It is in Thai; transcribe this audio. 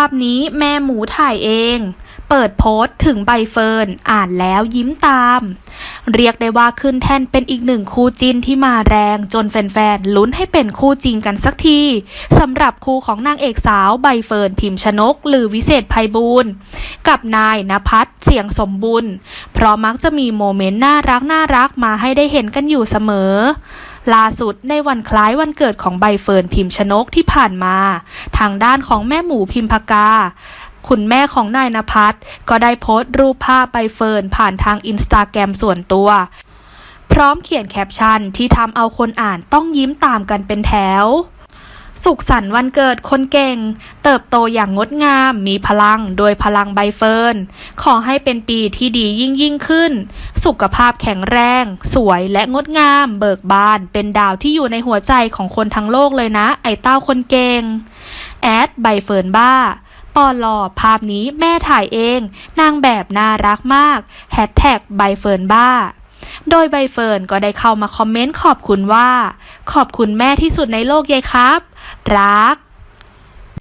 าพนี้แม่หมูถ่ายเอง เปิดโพสต์ถึงใบเฟิร์น อ่านแล้วยิ้มตาม เรียกได้ว่าขึ้นแท่นเป็นอีกหนึ่งคู่จิ้นที่มาแรงจนแฟนๆ ลุ้นให้เป็นคู่จริงกันสักทีสำหรับคู่ของนางเอกสาวใบเฟิร์นพิมพ์ชนก หรือวิเศษภัยบูลย์กับนายนภัสเสียงสมบุญเพราะมักจะมีโมเมนต์น่ารักน่ารักมาให้ได้เห็นกันอยู่เสมอ ล่าสุดในวันคล้ายวันเกิดของใบเฟิร์นพิมพ์ชนกที่ผ่านมา ทางด้านของแม่หมูพิมพากาคุณแม่ของนายนภัสก็ได้โพสต์รูปภาพใบเฟิร์นผ่านทางอินสตาแกรมส่วนตัว พร้อมเขียนแคปชั่นที่ทำเอาคนอ่านต้องยิ้มตามกันเป็นแถว สุขสันต์วันเกิดคนเก่ง เติบโตอย่างงดงาม มีพลังโดยพลังใบเฟิร์น ขอให้เป็นปีที่ดียิ่งยิ่งขึ้น สุขภาพแข็งแรง สวยและงดงาม เบิกบาน เป็นดาวที่อยู่ในหัวใจของคนทั้งโลกเลยนะ ไอ้เต้าคนเก่ง แอดใบเฟิร์นบ้าปอลอภาพนี้แม่ถ่ายเอง นางแบบน่ารักมาก แฮชแท็กใบเฟิร์นบ้า โดยใบเฟิร์นก็ได้เข้ามาคอมเมนต์ขอบคุณว่า ขอบคุณแม่ที่สุดในโลกยายครับ รัก